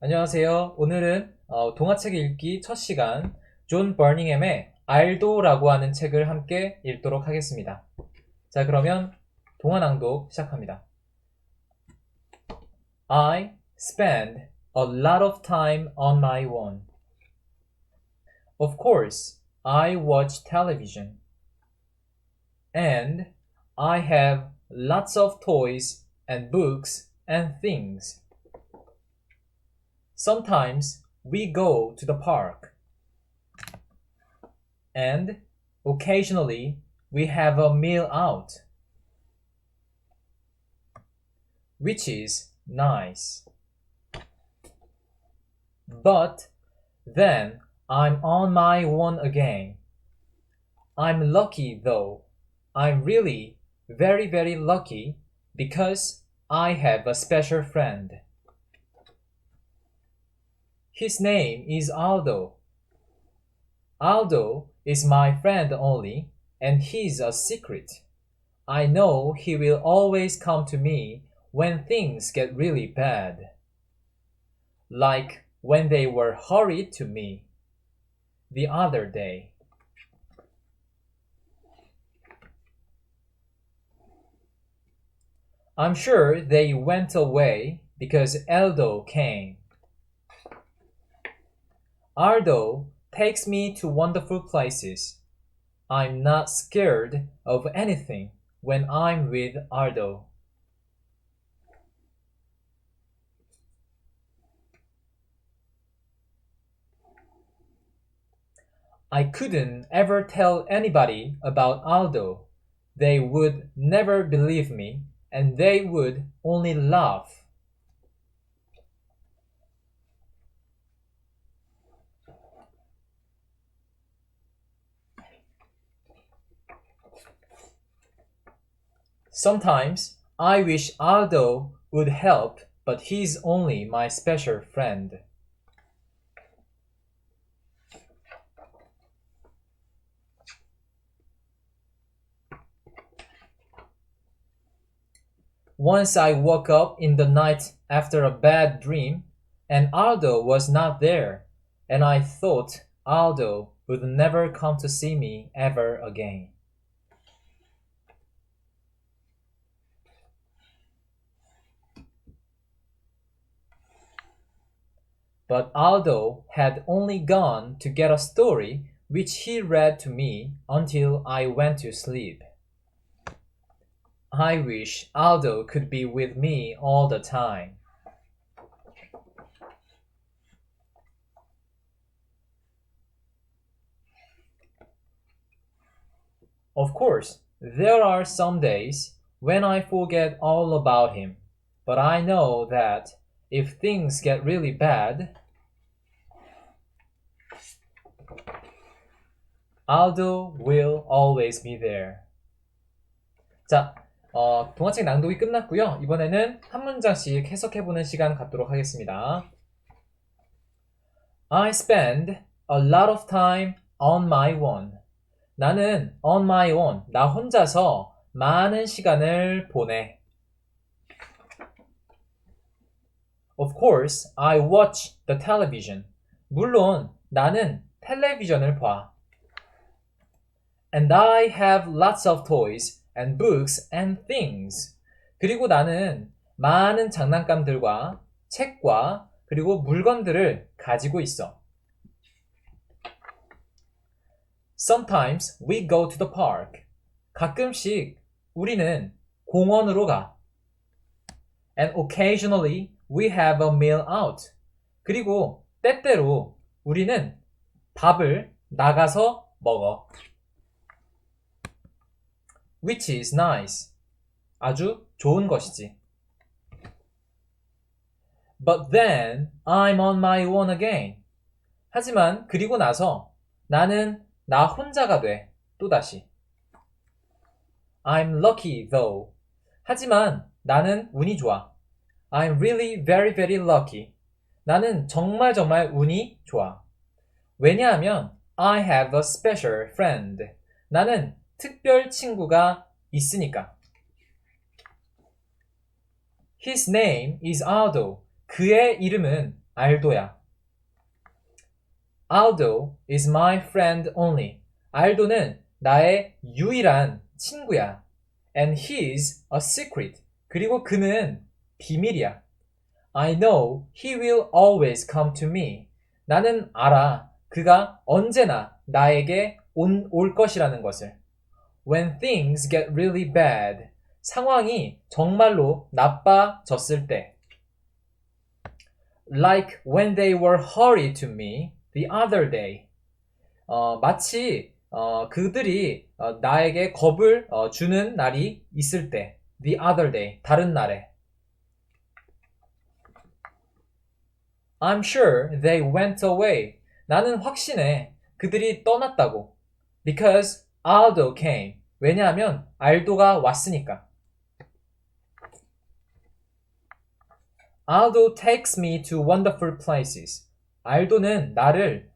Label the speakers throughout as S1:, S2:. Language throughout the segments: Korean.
S1: 안녕하세요. 오늘은 어, 동화책 읽기 첫 시간 존 버닝햄의 알도라고 하는 책을 함께 읽도록 하겠습니다. 자, 그러면 동화 낭독 시작합니다. I spend a lot of time on my own. Of course, I watch television. And I have lots of toys and books and things. Sometimes we go to the park. And occasionally we have a meal out. Which is nice. But then I'm on my own again. I'm lucky though. I'm really very, very lucky because I have a special friend. His name is Aldo. Aldo is my friend only, and he's a secret. I know he will always come to me when things get really bad. Like when they were horrid to me the other day. I'm sure they went away because Aldo came. Aldo takes me to wonderful places. I'm not scared of anything when I'm with Aldo. I couldn't ever tell anybody about Aldo. They would never believe me and they would only laugh. Sometimes I wish Aldo would help, but he's only my special friend. Once I woke up in the night after a bad dream, and Aldo was not there, and I thought Aldo would never come to see me ever again. But Aldo had only gone to get a story which he read to me until I went to sleep. I wish Aldo could be with me all the time. Of course, there are some days when I forget all about him, but I know that if things get really bad, Aldo will always be there. 자, 어, 동화책 낭독이 끝났고요. 이번에는 한 문장씩 해석해보는 시간 갖도록 하겠습니다. I spend a lot of time on my own. 나는 on my own, 나 혼자서 많은 시간을 보내. Of course, I watch the television. 물론 나는 텔레비전을 봐. And I have lots of toys and books and things. 그리고 나는 많은 장난감들과 책과 그리고 물건들을 가지고 있어. Sometimes we go to the park. 가끔씩 우리는 공원으로 가. And occasionally we have a meal out. 그리고 때때로 우리는 밥을 나가서 먹어. Which is nice. 아주 좋은 것이지. But then I'm on my own again. 하지만 그리고 나서 나는 나 혼자가 돼. 또다시. I'm lucky though. 하지만 나는 운이 좋아. I'm really very very lucky. 나는 정말 정말 운이 좋아. 왜냐하면 I have a special friend. 나는 특별 친구가 있으니까. His name is Aldo. 그의 이름은 알도야. Aldo is my friend only. 알도는 나의 유일한 친구야. And he's a secret. 그리고 그는 비밀이야. I know he will always come to me. 나는 알아. 그가 언제나 나에게 온, 올 것이라는 것을. When things get really bad. 상황이 정말로 나빠졌을 때. Like when they were hurried to me the other day. 어, 마치 어, 그들이 어, 나에게 겁을 어, 주는 날이 있을 때. The other day. 다른 날에. I'm sure they went away. 나는 확신해. 그들이 떠났다고. Because Aldo came. 왜냐하면 알도가 왔으니까. Aldo takes me to wonderful places. 알도는 나를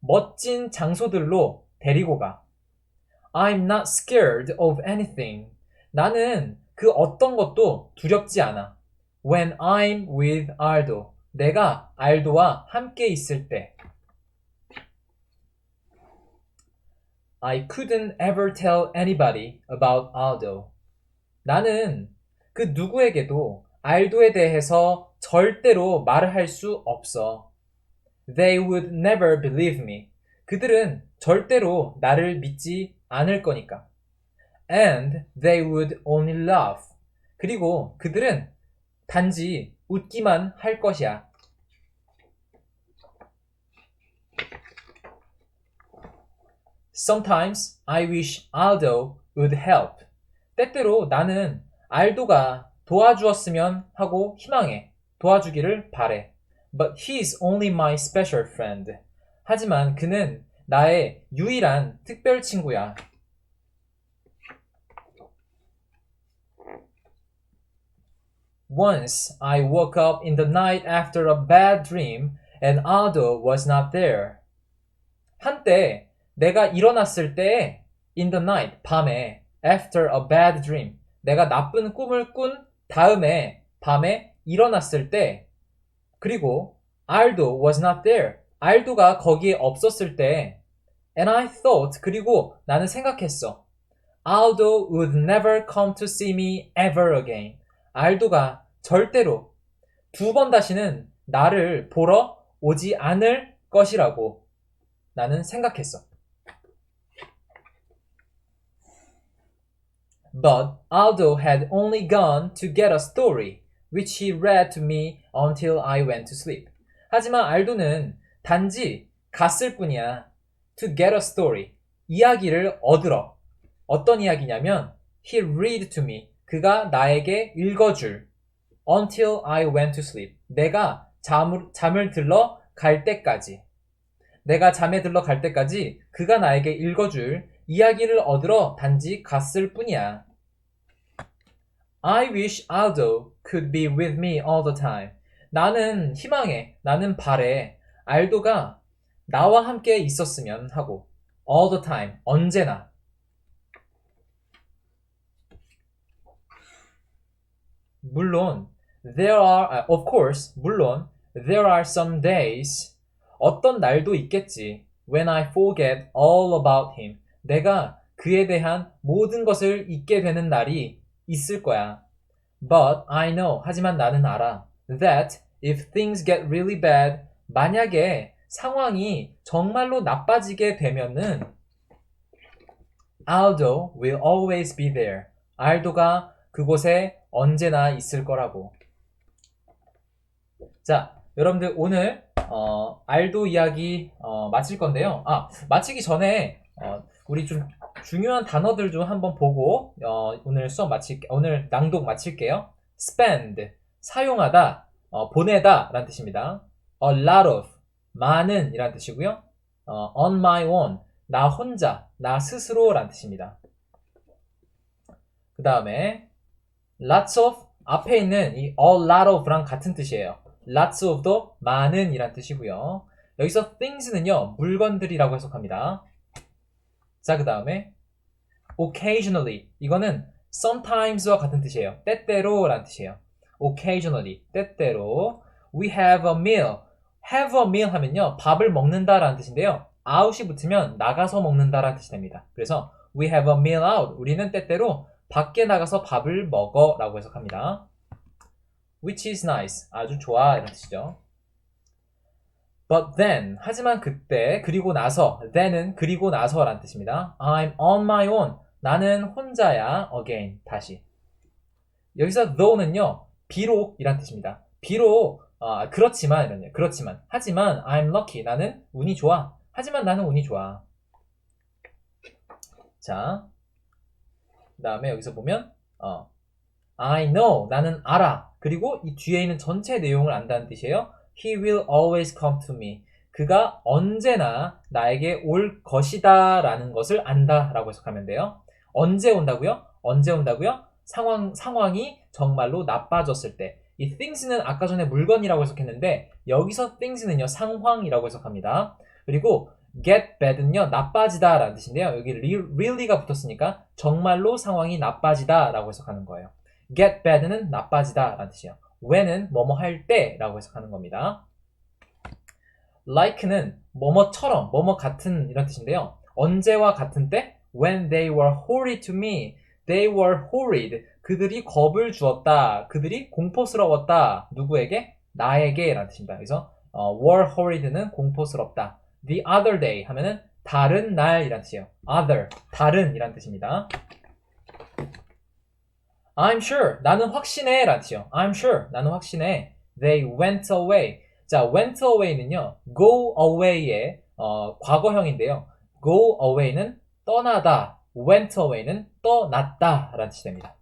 S1: 멋진 장소들로 데리고 가. I'm not scared of anything. 나는 그 어떤 것도 두렵지 않아. When I'm with Aldo. 내가 알도와 함께 있을 때. I couldn't ever tell anybody about Aldo. 나는 그 누구에게도 알도에 대해서 절대로 말을 할 수 없어. They would never believe me. 그들은 절대로 나를 믿지 않을 거니까. And they would only laugh. 그리고 그들은 단지 웃기만 할 것이야. Sometimes I wish Aldo would help. 때때로 나는 알도가 도와주었으면 하고 희망해. 도와주기를 바래. But he's only my special friend. 하지만 그는 나의 유일한 특별 친구야. Once I woke up in the night after a bad dream and Aldo was not there. 한때 내가 일어났을 때 in the night 밤에 after a bad dream 내가 나쁜 꿈을 꾼 다음에 밤에 일어났을 때 그리고 Aldo was not there. 알도가 거기에 없었을 때 and I thought 그리고 나는 생각했어. Aldo would never come to see me ever again. 알도가 절대로 두 번 다시는 나를 보러 오지 않을 것이라고 나는 생각했어. But Aldo had only gone to get a story, which he read to me until I went to sleep. 하지만 알도는 단지 갔을 뿐이야. To get a story. 이야기를 얻으러. 어떤 이야기냐면, he read to me. 그가 나에게 읽어줄. Until I went to sleep. 내가 잠을, 잠을 들러 갈 때까지. 내가 잠에 들러 갈 때까지 그가 나에게 읽어줄 이야기를 얻으러 단지 갔을 뿐이야. I wish Aldo could be with me all the time. 나는 희망해, 나는 바래. 알도가 나와 함께 있었으면 하고. all the time, 언제나. 물론, there are, of course, 물론, there are some days, 어떤 날도 있겠지. When I forget all about him. 내가 그에 대한 모든 것을 잊게 되는 날이 있을 거야. But I know. 하지만 나는 알아. That if things get really bad, 만약에 상황이 정말로 나빠지게 되면은 Aldo will always be there. 알도가 그곳에 언제나 있을 거라고. 자, 여러분들 오늘 어, 알도 이야기 어, 마칠 건데요. 아, 마치기 전에 어, 우리 좀 중요한 단어들 좀 한번 보고 어, 오늘 수업 마칠 오늘 낭독 마칠게요. spend 사용하다, 어, 보내다 라는 뜻입니다. a lot of 많은 이란 뜻이고요. 어, on my own 나 혼자, 나 스스로 라는 뜻입니다. 그 다음에 lots of 앞에 있는 이 a lot of랑 같은 뜻이에요. lots of도 많은 이란 뜻이고요. 여기서 things는요, 물건들이라고 해석합니다. 자, 그 다음에 occasionally 이거는 sometimes와 같은 뜻이에요. 때때로 라는 뜻이에요. occasionally 때때로 we have a meal have a meal 하면요. 밥을 먹는다 라는 뜻인데요. out이 붙으면 나가서 먹는다 라는 뜻이 됩니다. 그래서 we have a meal out. 우리는 때때로 밖에 나가서 밥을 먹어 라고 해석합니다. which is nice. 아주 좋아 이런 뜻이죠. But then, 하지만 그때, 그리고 나서, then은 그리고 나서라는 뜻입니다. I'm on my own. 나는 혼자야, again, 다시. 여기서 though는요, 비록이란 뜻입니다. 비록, 아, 그렇지만, 이런, 그렇지만, 하지만, I'm lucky. 나는 운이 좋아. 하지만 나는 운이 좋아. 자, 그 다음에 여기서 보면, 어, I know. 나는 알아. 그리고 이 뒤에 있는 전체 내용을 안다는 뜻이에요. He will always come to me. 그가 언제나 나에게 올 것이다 라는 것을 안다 라고 해석하면 돼요. 언제 온다고요? 언제 온다고요? 상황, 상황이 정말로 나빠졌을 때. 이 things는 아까 전에 물건이라고 해석했는데 여기서 things는요 상황이라고 해석합니다. 그리고 get bad는요 나빠지다 라는 뜻인데요. 여기 really가 붙었으니까 정말로 상황이 나빠지다 라고 해석하는 거예요. get bad는 나빠지다 라는 뜻이에요. When은 뭐뭐 할 때라고 해석하는 겁니다. like는 뭐뭐처럼, 뭐뭐 같은 이런 뜻인데요. 언제와 같은 때? When they were horrid to me. They were horrid. 그들이 겁을 주었다. 그들이 공포스러웠다. 누구에게? 나에게 라는 뜻입니다. 그래서 어, were horrid는 공포스럽다. The other day 하면은 다른 날 이란 뜻이에요. other, 다른 이란 뜻입니다. I'm sure. 나는 확신해. 라는 뜻이요. I'm sure. 나는 확신해. They went away. 자, went away는요. go away의 어, 과거형인데요. go away는 떠나다. went away는 떠났다. 라는 뜻이 됩니다.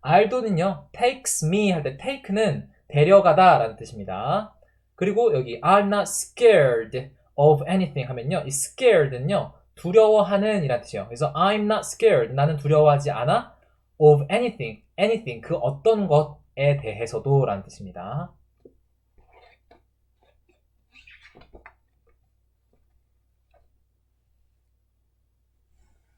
S1: 알도는요. takes me 할 때 take는 데려가다 라는 뜻입니다. 그리고 여기 are not scared of anything 하면요. 이 scared는요. 두려워하는 이란 뜻이에요. 그래서 I'm not scared. 나는 두려워하지 않아. of anything. anything. 그 어떤 것에 대해서도 라는 뜻입니다.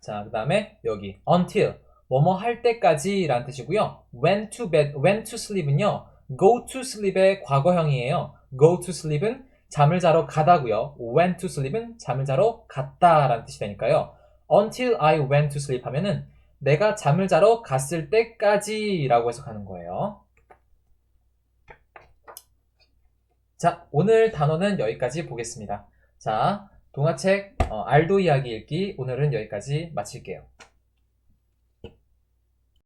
S1: 자, 그 다음에 여기 until. 뭐뭐 할 때까지 라는 뜻이고요. when to bed, when to sleep은요. go to sleep의 과거형이에요. go to sleep은 잠을 자러 가다고요. went to sleep은 잠을 자러 갔다라는 뜻이 되니까요. until I went to sleep 하면은 내가 잠을 자러 갔을 때까지라고 해석하는 거예요. 자, 오늘 단어는 여기까지 보겠습니다. 자, 동화책 어, 알도 이야기 읽기 오늘은 여기까지 마칠게요.